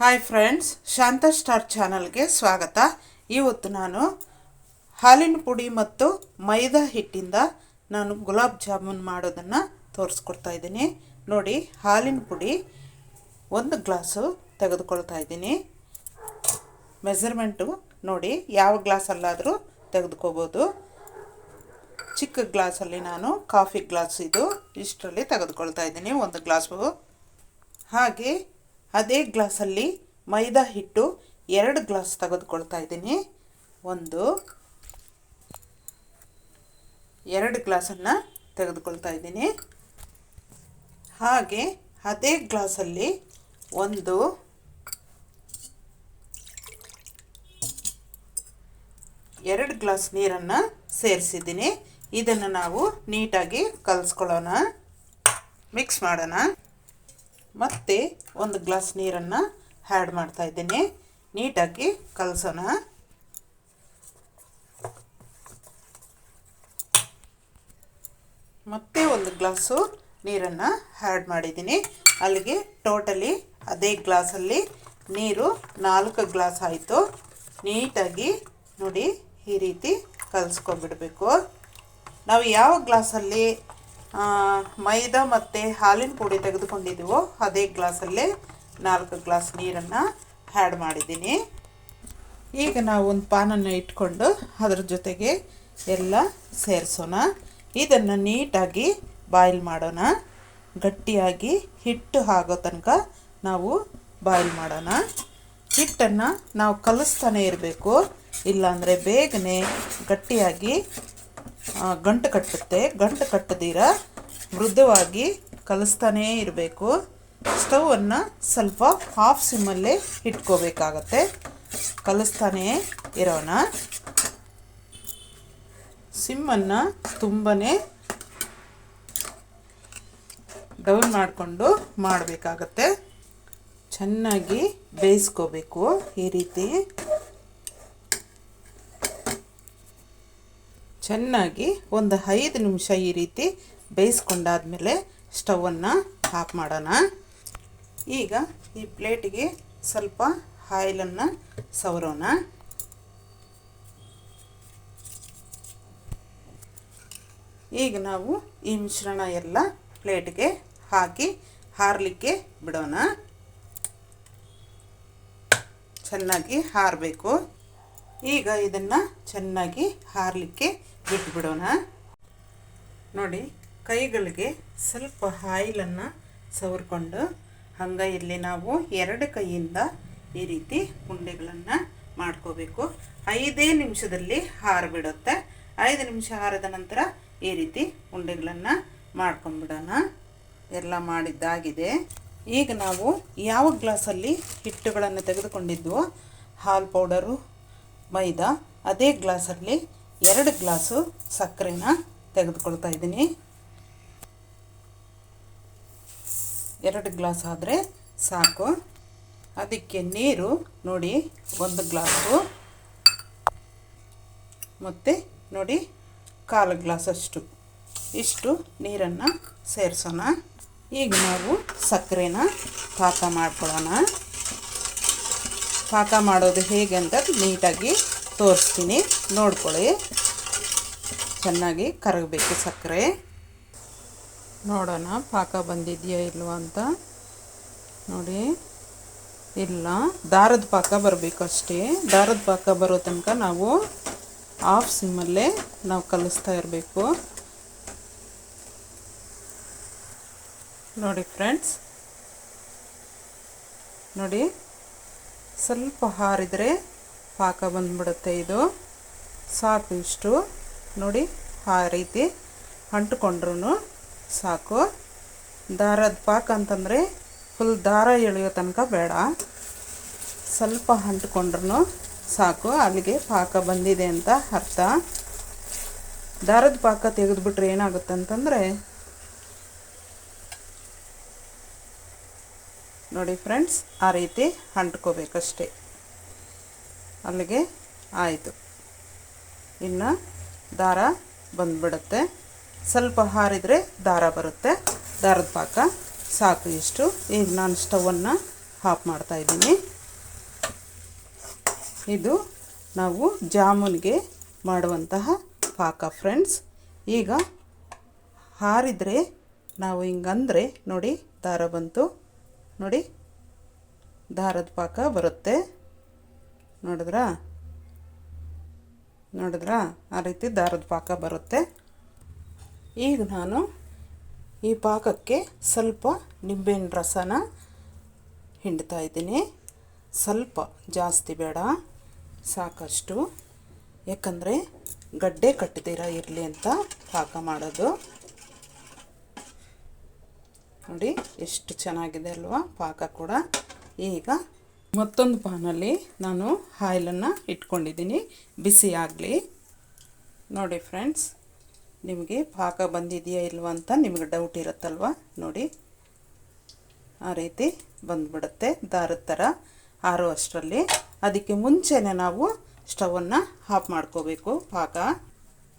Hi friends ಶಾಂತ star ಚಾನಲ್ಗೆ ಸ್ವಾಗತ. ಇವತ್ತು ನಾನು ಹಾಲಿನ ಪುಡಿ ಮತ್ತು ಮೈದಾ ಹಿಟ್ಟಿಂದ ನಾನು ಗುಲಾಬ್ ಜಾಮೂನ್ ಮಾಡೋದನ್ನು ತೋರಿಸ್ಕೊಡ್ತಾ ಇದ್ದೀನಿ. ನೋಡಿ, ಹಾಲಿನ ಪುಡಿ ಒಂದು ಗ್ಲಾಸು ತೆಗೆದುಕೊಳ್ತಾ ಇದ್ದೀನಿ. ಮೆಸರ್ಮೆಂಟು ನೋಡಿ ಯಾವ ಗ್ಲಾಸಲ್ಲಾದರೂ ತೆಗೆದುಕೋಬೋದು. ಚಿಕ್ಕ ಗ್ಲಾಸಲ್ಲಿ ನಾನು ಕಾಫಿ ಗ್ಲಾಸ್ ಇದು ಇಷ್ಟರಲ್ಲಿ ತೆಗೆದುಕೊಳ್ತಾ ಇದ್ದೀನಿ, ಒಂದು ಗ್ಲಾಸು. ಹಾಗೆ ಅದೇ ಗ್ಲಾಸಲ್ಲಿ ಮೈದಾ ಹಿಟ್ಟು ಎರಡು ಗ್ಲಾಸ್ ತೆಗೆದುಕೊಳ್ತಾ ಇದ್ದೀನಿ. ಒಂದು, ಎರಡು ಗ್ಲಾಸನ್ನು ತೆಗೆದುಕೊಳ್ತಾ ಇದ್ದೀನಿ. ಹಾಗೆ ಅದೇ ಗ್ಲಾಸಲ್ಲಿ ಒಂದು, ಎರಡು ಗ್ಲಾಸ್ ನೀರನ್ನು ಸೇರಿಸಿದ್ದೀನಿ. ಇದನ್ನು ನಾವು ನೀಟಾಗಿ ಕಲಿಸ್ಕೊಳ್ಳೋಣ. ಮಿಕ್ಸ್ ಮಾಡೋಣ. ಮತ್ತೆ ಒಂದು ಗ್ಲಾಸ್ ನೀರನ್ನು ಆ್ಯಡ್ ಮಾಡ್ತಾ ಇದ್ದೇನೆ. ನೀಟಾಗಿ ಕಲಸೋಣ. ಮತ್ತೆ ಒಂದು ಗ್ಲಾಸು ನೀರನ್ನು ಹ್ಯಾಡ್ ಮಾಡಿದ್ದೀನಿ. ಅಲ್ಲಿಗೆ ಟೋಟಲಿ ಅದೇ ಗ್ಲಾಸಲ್ಲಿ ನೀರು ನಾಲ್ಕು ಗ್ಲಾಸ್ ಆಯಿತು. ನೀಟಾಗಿ ನೋಡಿ ಈ ರೀತಿ ಕಲಿಸ್ಕೊಂಡ್ಬಿಡಬೇಕು. ನಾವು ಯಾವ ಗ್ಲಾಸಲ್ಲಿ ಮೈದಾ ಮತ್ತು ಹಾಲಿನ ಪುಡಿ ತೆಗೆದುಕೊಂಡಿದ್ದೀವೋ ಅದೇ ಗ್ಲಾಸಲ್ಲೇ ನಾಲ್ಕು ಗ್ಲಾಸ್ ನೀರನ್ನು ಆ್ಯಡ್ ಮಾಡಿದ್ದೀನಿ. ಈಗ ನಾವು ಒಂದು ಪಾನನ್ನು ಇಟ್ಕೊಂಡು ಅದರ ಜೊತೆಗೆ ಎಲ್ಲ ಸೇರಿಸೋಣ. ಇದನ್ನು ನೀಟಾಗಿ ಬಾಯ್ಲ್ ಮಾಡೋಣ. ಗಟ್ಟಿಯಾಗಿ ಹಿಟ್ಟು ಆಗೋ ತನಕ ನಾವು ಬಾಯ್ಲ್ ಮಾಡೋಣ. ಹಿಟ್ಟನ್ನು ನಾವು ಕಲಿಸ್ತಾನೆ ಇರಬೇಕು. ಇಲ್ಲಾಂದರೆ ಬೇಗನೆ ಗಟ್ಟಿಯಾಗಿ ಗಂಟು ಕಟ್ಟುತ್ತೆ. ಗಂಟು ಕಟ್ಟದಿರ ಮೃದುವಾಗಿ ಕಲಿಸ್ತಾನೇ ಇರಬೇಕು. ಸ್ಟವನ್ನು ಸ್ವಲ್ಪ ಹಾಫ್ ಸಿಮ್ಮಲ್ಲೇ ಇಟ್ಕೋಬೇಕಾಗತ್ತೆ. ಕಲಿಸ್ತಾನೇ ಇರೋಣ. ಸಿಮ್ಮನ್ನು ತುಂಬನೇ ಡೌನ್ ಮಾಡಿಕೊಂಡು ಮಾಡಬೇಕಾಗತ್ತೆ. ಚೆನ್ನಾಗಿ ಬೇಯಿಸ್ಕೋಬೇಕು ಈ ರೀತಿ. ಚೆನ್ನಾಗಿ ಒಂದು ಐದು ನಿಮಿಷ ಈ ರೀತಿ ಬೇಯಿಸ್ಕೊಂಡಾದ್ಮೇಲೆ ಸ್ಟವನ್ನು ಆಫ್ ಮಾಡೋಣ. ಈಗ ಈ ಪ್ಲೇಟಿಗೆ ಸ್ವಲ್ಪ ಆಯಿಲನ್ನು ಸವರೋಣ. ಈಗ ನಾವು ಈ ಮಿಶ್ರಣ ಎಲ್ಲ ಪ್ಲೇಟ್ಗೆ ಹಾಕಿ ಹಾರಲಿಕ್ಕೆ ಬಿಡೋಣ. ಚೆನ್ನಾಗಿ ಹಾರಬೇಕು ಈಗ ಇದನ್ನು ಚೆನ್ನಾಗಿ ಹಾರಲಿಕ್ಕೆ ಬಿಟ್ಬಿಡೋಣ. ನೋಡಿ, ಕೈಗಳಿಗೆ ಸ್ವಲ್ಪ ಆಯಿಲನ್ನು ಸವರ್ಕೊಂಡು, ಹಂಗೆ ಇಲ್ಲಿ ನಾವು ಎರಡು ಕೈಯಿಂದ ಈ ರೀತಿ ಉಂಡೆಗಳನ್ನು ಮಾಡ್ಕೋಬೇಕು. ಐದೇ ನಿಮಿಷದಲ್ಲಿ ಹಾರಿಬಿಡುತ್ತೆ. ಐದು ನಿಮಿಷ ಹಾರಿದ ನಂತರ ಈ ರೀತಿ ಉಂಡೆಗಳನ್ನು ಮಾಡ್ಕೊಂಬಿಡೋಣ. ಎಲ್ಲ ಮಾಡಿದ್ದಾಗಿದೆ. ಈಗ ನಾವು ಯಾವ ಗ್ಲಾಸಲ್ಲಿ ಹಿಟ್ಟುಗಳನ್ನು ತೆಗೆದುಕೊಂಡಿದ್ವೋ ಹಾಲು ಪೌಡರು ಮೈದಾ, ಅದೇ ಗ್ಲಾಸಲ್ಲಿ ಎರಡು ಗ್ಲಾಸು ಸಕ್ಕರೆನ ತೆಗೆದುಕೊಳ್ತಾ ಇದ್ದೀನಿ. ಎರಡು ಗ್ಲಾಸ್ ಆದರೆ ಸಾಕು. ಅದಕ್ಕೆ ನೀರು ನೋಡಿ, ಒಂದು ಗ್ಲಾಸು. ಮತ್ತು ನೋಡಿ, ಕಾಲು ಗ್ಲಾಸಷ್ಟು ಇಷ್ಟು ನೀರನ್ನು ಸೇರಿಸೋಣ. ಈಗ ನಾವು ಸಕ್ಕರೆನ ಪಾಕ ಮಾಡ್ಕೊಳ್ಳೋಣ. ಪಾಕ ಮಾಡೋದು ಹೇಗೆ ಅಂತ ನೀಟಾಗಿ ತೋರಿಸ್ತೀನಿ. ನೋಡ್ಕೊಳ್ಳಿ. ಚೆನ್ನಾಗಿ ಕರಗಬೇಕು ಸಕ್ಕರೆ. ನೋಡೋಣ, ಪಾಕ ಬಂದಿದೆಯಾ ಇಲ್ವಾ ಅಂತ. ನೋಡಿ. ಇಲ್ಲ. ದಾರದ ಪಾಕ ಬರಬೇಕು ಅಷ್ಟೇ. ದಾರದ ಪಾಕ ಬರೋ ತನಕ ನಾವು ಆಫ್ ಸಿಮ್ಮಲ್ಲೇ ನಾವು ಕಲಿಸ್ತಾ ಇರಬೇಕು. ನೋಡಿ ಫ್ರೆಂಡ್ಸ್. ನೋಡಿ. ಸ್ವಲ್ಪ ಹಾರಿದರೆ ಪಾಕ ಬಂದ್ಬಿಡುತ್ತೆ ಇದು. ಸಾಕು ಇಷ್ಟು ನೋಡಿ, ಆ ರೀತಿ ಅಂಟ್ಕೊಂಡ್ರೂ ಸಾಕು. ದಾರದ ಪಾಕ ಅಂತಂದರೆ ಫುಲ್ ದಾರ ಎಳೆಯೋ ತನಕ ಬೇಡ. ಸ್ವಲ್ಪ ಅಂಟ್ಕೊಂಡ್ರೂ ಸಾಕು. ಅಲ್ಲಿಗೆ ಪಾಕ ಬಂದಿದೆ ಅಂತ ಅರ್ಥ. ದಾರದ ಪಾಕ ತೆಗೆದುಬಿಟ್ರೆ ಏನಾಗುತ್ತೆ ಅಂತಂದರೆ ನೋಡಿ ಫ್ರೆಂಡ್ಸ್, ಆ ರೀತಿ ಅಂಟ್ಕೋಬೇಕಷ್ಟೇ. ಅಲ್ಲಿಗೆ ಆಯಿತು. ಇನ್ನು ದಾರ ಬಂದ್ಬಿಡುತ್ತೆ. ಸ್ವಲ್ಪ ಹಾರಿದರೆ ದಾರ ಬರುತ್ತೆ. ದಾರದ ಪಾಕ ಸಾಕು ಇಷ್ಟು. ಈಗ ನಾನು ಸ್ಟವನ್ನು ಹಾಫ್ ಮಾಡ್ತಾ ಇದ್ದೀನಿ. ಇದು ನಾವು ಜಾಮೂನ್ಗೆ ಮಾಡುವಂತಹ ಪಾಕ ಫ್ರೆಂಡ್ಸ್. ಈಗ ಹಾರಿದರೆ ನಾವು ಹಿಂಗಂದರೆ ನೋಡಿ ದಾರ ಬಂತು. ನೋಡಿ ದಾರದ ಪಾಕ ಬರುತ್ತೆ. ನೋಡಿದ್ರಾ? ನೋಡಿದ್ರಾ? ಆ ರೀತಿ ದಾರದ ಪಾಕ ಬರುತ್ತೆ. ಈಗ ನಾನು ಈ ಪಾಕಕ್ಕೆ ಸ್ವಲ್ಪ ನಿಂಬೆಹಣ್ಣು ರಸನ ಹಿಂಡ್ತಾ ಇದ್ದೀನಿ. ಸ್ವಲ್ಪ ಜಾಸ್ತಿ ಬೇಡ, ಸಾಕಷ್ಟು. ಯಾಕಂದರೆ ಗಡ್ಡೆ ಕಟ್ಟದಿರ ಇರಲಿ ಅಂತ ಪಾಕ ಮಾಡೋದು. ನೋಡಿ ಎಷ್ಟು ಚೆನ್ನಾಗಿದೆ ಅಲ್ವಾ ಪಾಕ ಕೂಡ. ಈಗ ಮತ್ತೊಂದು ಪಾನಲ್ಲಿ ನಾನು ಆಯಿಲನ್ನು ಇಟ್ಕೊಂಡಿದ್ದೀನಿ. ಬಿಸಿ ಆಗಲಿ. ನೋಡಿ ಫ್ರೆಂಡ್ಸ್, ನಿಮಗೆ ಪಾಕ ಬಂದಿದೆಯಾ ಇಲ್ವಾ ಅಂತ ನಿಮಗೆ ಡೌಟ್ ಇರುತ್ತಲ್ವ? ನೋಡಿ. ಆ ರೀತಿ ಬಂದ್ಬಿಡುತ್ತೆ ದಾರದ ಥರ. ಆರೋ ಅಷ್ಟರಲ್ಲಿ. ಅದಕ್ಕೆ ಮುಂಚೆನೇ ನಾವು ಸ್ಟವನ್ನು ಆಫ್ ಮಾಡ್ಕೋಬೇಕು ಪಾಕ.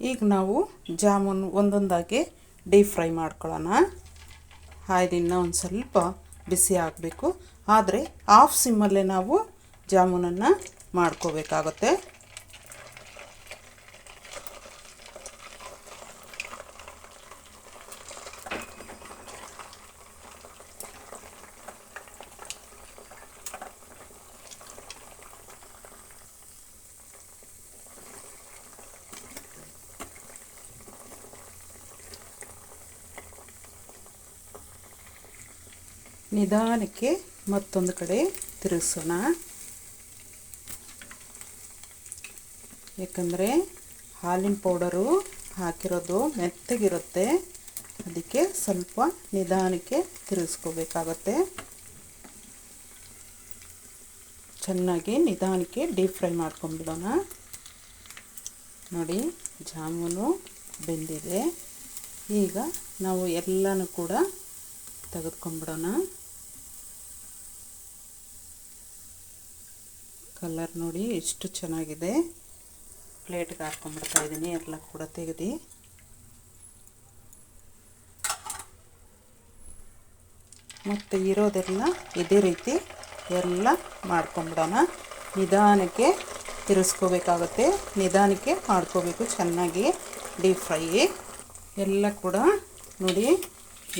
ಈಗ ನಾವು ಜಾಮೂನ್ ಒಂದೊಂದಾಗಿ ಡೀಪ್ ಫ್ರೈ ಮಾಡ್ಕೊಳ್ಳೋಣ. ಆಯ್ದಿನ್ನ ಒಂದು ಸ್ವಲ್ಪ ಬಿಸಿ ಆಗಬೇಕು. ಆದರೆ ಆಫ್ ಸಿಮ್ಮಲ್ಲೇ ನಾವು ಜಾಮೂನನ್ನು ಮಾಡ್ಕೋಬೇಕಾಗುತ್ತೆ. ನಿಧಾನಕ್ಕೆ ಮತ್ತೊಂದು ಕಡೆ ತಿರುಗಿಸೋಣ. ಯಾಕಂದರೆ ಹಾಲಿನ ಪೌಡರು ಹಾಕಿರೋದು ಮೆತ್ತಗಿರುತ್ತೆ. ಅದಕ್ಕೆ ಸ್ವಲ್ಪ ನಿಧಾನಕ್ಕೆ ತಿರುಗಿಸ್ಕೋಬೇಕಾಗತ್ತೆ. ಚೆನ್ನಾಗಿ ನಿಧಾನಕ್ಕೆ ಡೀಪ್ ಫ್ರೈ ಮಾಡ್ಕೊಂಬಿಡೋಣ ನೋಡಿ, ಜಾಮೂನು ಬೆಂದಿದೆ. ಈಗ ನಾವು ಎಲ್ಲನೂ ಕೂಡ ತೆಗೆದುಕೊಂಡ್ಬಿಡೋಣ. ಕಲರ್ ನೋಡಿ ಎಷ್ಟು ಚೆನ್ನಾಗಿದೆ. ಪ್ಲೇಟ್ಗೆ ಹಾಕ್ಕೊಂಡ್ಬಿಡ್ತಾ ಇದ್ದೀನಿ ಎಲ್ಲ ಕೂಡ ತೆಗೆದು. ಮತ್ತು ಇರೋದೆಲ್ಲ ಇದೇ ರೀತಿ ಎಲ್ಲ ಮಾಡ್ಕೊಂಬಿಡೋಣ. ನಿಧಾನಕ್ಕೆ ತಿರ್ಸ್ಕೋಬೇಕಾಗುತ್ತೆ, ನಿಧಾನಕ್ಕೆ ಮಾಡ್ಕೋಬೇಕು ಚೆನ್ನಾಗಿ, ಡೀಪ್ ಫ್ರೈ. ಎಲ್ಲ ಕೂಡ ನೋಡಿ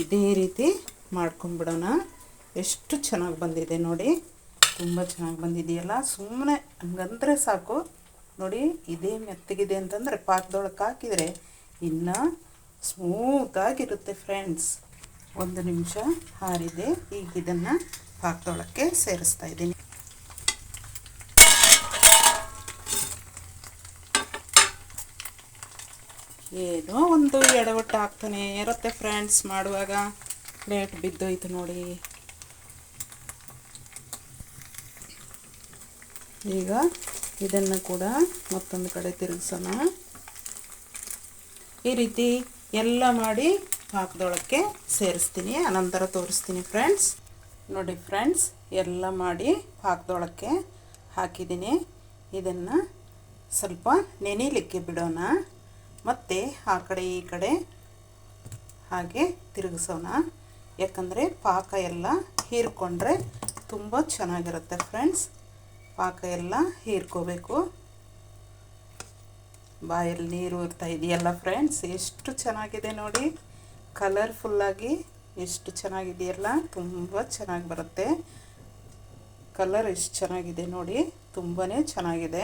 ಇದೇ ರೀತಿ ಮಾಡ್ಕೊಂಬಿಡೋಣ. ಎಷ್ಟು ಚೆನ್ನಾಗಿ ಬಂದಿದೆ ನೋಡಿ. ತುಂಬ ಚೆನ್ನಾಗಿ ಬಂದಿದೆಯಲ್ಲ? ಸುಮ್ಮನೆ ಹಂಗಂದ್ರೆ ಸಾಕು. ನೋಡಿ, ಇದೇ ಮೆತ್ತಗಿದೆ ಅಂತಂದರೆ ಪಾಕದೊಳಕ್ಕೆ ಹಾಕಿದರೆ ಇನ್ನು ಸ್ಮೂತಾಗಿರುತ್ತೆ ಫ್ರೆಂಡ್ಸ್. ಒಂದು ನಿಮಿಷ ಹಾರಿದೆ. ಈಗ ಇದನ್ನು ಪಾಕದೊಳಕ್ಕೆ ಸೇರಿಸ್ತಾ ಇದ್ದೀನಿ. ಏನೋ ಒಂದು ಎಡವಟ್ಟು ಆಗ್ತಾನೆ ಇರುತ್ತೆ ಫ್ರೆಂಡ್ಸ್, ಮಾಡುವಾಗ. ಲೇಟ್ ಬಿದ್ದೋಯ್ತು ನೋಡಿ. ಈಗ ಇದನ್ನು ಕೂಡ ಮತ್ತೊಂದು ಕಡೆ ತಿರುಗಿಸೋಣ. ಈ ರೀತಿ ಎಲ್ಲ ಮಾಡಿ ಪಾಕದೊಳಕ್ಕೆ ಸೇರಿಸ್ತೀನಿ, ಅನಂತರ ತೋರಿಸ್ತೀನಿ ಫ್ರೆಂಡ್ಸ್. ನೋಡಿ ಫ್ರೆಂಡ್ಸ್, ಎಲ್ಲ ಮಾಡಿ ಪಾಕದೊಳಕ್ಕೆ ಹಾಕಿದ್ದೀನಿ. ಇದನ್ನು ಸ್ವಲ್ಪ ನೆನೆಯಲಿಕ್ಕೆ ಬಿಡೋಣ. ಮತ್ತು ಆ ಕಡೆ ಈ ಕಡೆ ಹಾಗೆ ತಿರುಗಿಸೋಣ. ಯಾಕಂದರೆ ಪಾಕ ಎಲ್ಲ ಹೀರ್ಕೊಂಡ್ರೆ ತುಂಬ ಚೆನ್ನಾಗಿರುತ್ತೆ ಫ್ರೆಂಡ್ಸ್. ಪಾಕ ಎಲ್ಲ ಹೀರ್ಕೋಬೇಕು. ಬಾಯಲ್ಲಿ ನೀರು ಇರ್ತಾ ಇದೆಯಲ್ಲ ಫ್ರೆಂಡ್ಸ್ ಎಷ್ಟು ಚೆನ್ನಾಗಿದೆ ನೋಡಿ. ಕಲರ್ಫುಲ್ಲಾಗಿ ಎಷ್ಟು ಚೆನ್ನಾಗಿದೆಯಲ್ಲ, ತುಂಬ ಚೆನ್ನಾಗಿ ಬರುತ್ತೆ. ಕಲರ್ ಎಷ್ಟು ಚೆನ್ನಾಗಿದೆ ನೋಡಿ ತುಂಬಾ ಚೆನ್ನಾಗಿದೆ.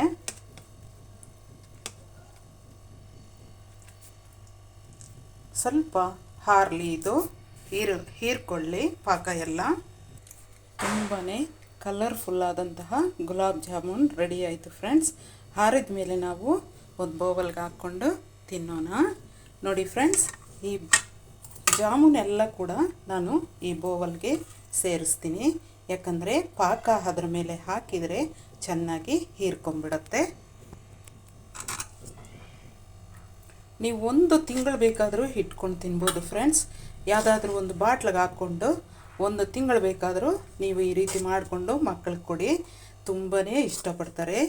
ಸ್ವಲ್ಪ ಹಾರಲಿ ಇದು, ಹೀರ್, ಹೀರ್ಕೊಳ್ಳಿ ಪಾಕ ಎಲ್ಲ. ತುಂಬಾ ಕಲರ್ಫುಲ್ಲಾದಂತಹ ಗುಲಾಬ್ ಜಾಮೂನ್ ರೆಡಿ ಆಯಿತು ಫ್ರೆಂಡ್ಸ್ ಹಾರಿದ ಮೇಲೆ ನಾವು ಒಂದು ಬೋವಲ್ಗೆ ಹಾಕ್ಕೊಂಡು ತಿನ್ನೋಣ. ನೋಡಿ ಫ್ರೆಂಡ್ಸ್ ಈ ಜಾಮೂನ್ ಎಲ್ಲ ಕೂಡ ನಾನು ಈ ಬೋವಲ್ಗೆ ಸೇರಿಸ್ತೀನಿ. ಯಾಕಂದರೆ ಪಾಕ ಅದ್ರ ಮೇಲೆ ಹಾಕಿದರೆ ಚೆನ್ನಾಗಿ ಹೀರ್ಕೊಂಬಿಡತ್ತೆ ನೀವು ಒಂದು ತಿಂಗಳು ಬೇಕಾದರೂ ಇಟ್ಕೊಂಡು ತಿನ್ಬೋದು ಫ್ರೆಂಡ್ಸ್ ಯಾವುದಾದ್ರೂ ಒಂದು ಬಾಟ್ಲಿಗೆ ಹಾಕ್ಕೊಂಡು ಒಂದು ತಿಂಗಳು ಬೇಕಾದರೂ ನೀವು ಈ ರೀತಿ ಮಾಡಿಕೊಂಡು ಮಕ್ಕಳಿಗೆ ಕೊಡಿ. ತುಂಬಾ ಇಷ್ಟಪಡ್ತಾರೆ.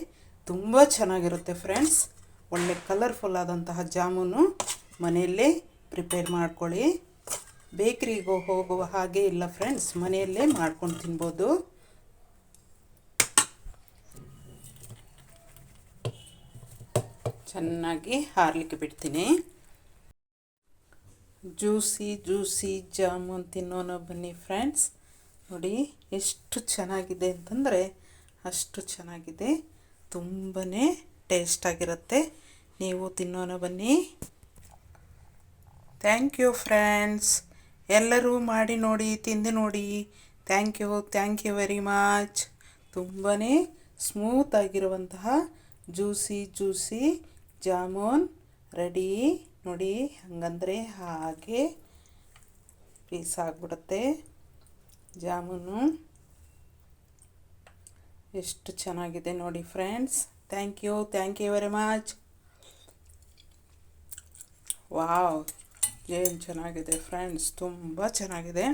ತುಂಬ ಚೆನ್ನಾಗಿರುತ್ತೆ ಫ್ರೆಂಡ್ಸ್. ಒಳ್ಳೆ ಕಲರ್ಫುಲ್ ಆದಂತಹ ಜಾಮೂನು ಮನೆಯಲ್ಲೇ ಪ್ರಿಪೇರ್ ಮಾಡ್ಕೊಳ್ಳಿ. ಬೇಕ್ರಿಗೂ ಹೋಗುವ ಹಾಗೆ ಇಲ್ಲ ಫ್ರೆಂಡ್ಸ್, ಮನೆಯಲ್ಲೇ ಮಾಡ್ಕೊಂಡು ತಿನ್ಬೋದು. ಚೆನ್ನಾಗಿ ಹಾರಲಿಕ್ಕೆ ಬಿಡ್ತೀನಿ. ಜ್ಯೂಸಿ ಜ್ಯೂಸಿ, ಜಾಮೂನ್ ತಿನ್ನೋಣ ಬನ್ನಿ ಫ್ರೆಂಡ್ಸ್. ನೋಡಿ, ಎಷ್ಟು ಚೆನ್ನಾಗಿದೆ ಅಂತಂದರೆ ಅಷ್ಟು ಚೆನ್ನಾಗಿದೆ. ತುಂಬಾ ಟೇಸ್ಟಾಗಿರುತ್ತೆ ನೀವು ತಿನ್ನೋಣ ಬನ್ನಿ. Thank you friends. ಎಲ್ಲರೂ ಮಾಡಿ ನೋಡಿ, ತಿಂದು ನೋಡಿ. Thank you thank you very much. ತುಂಬಾ ಸ್ಮೂತ್ ಆಗಿರುವಂತಹ ಜ್ಯೂಸಿ ಜ್ಯೂಸಿ, ಜಾಮೂನ್ ರೆಡಿ. ನೋಡಿ, ಹಂಗಂದರೆ ಹಾಗೆ ಪೀಸ್ ಆಗಿಬಿಡುತ್ತೆ. ಜಾಮೂನು ಎಷ್ಟು ಚೆನ್ನಾಗಿದೆ ನೋಡಿ friends. Thank you thank you very much wow ಏನು ಚೆನ್ನಾಗಿದೆ ಫ್ರೆಂಡ್ಸ್. ತುಂಬ ಚೆನ್ನಾಗಿದೆ.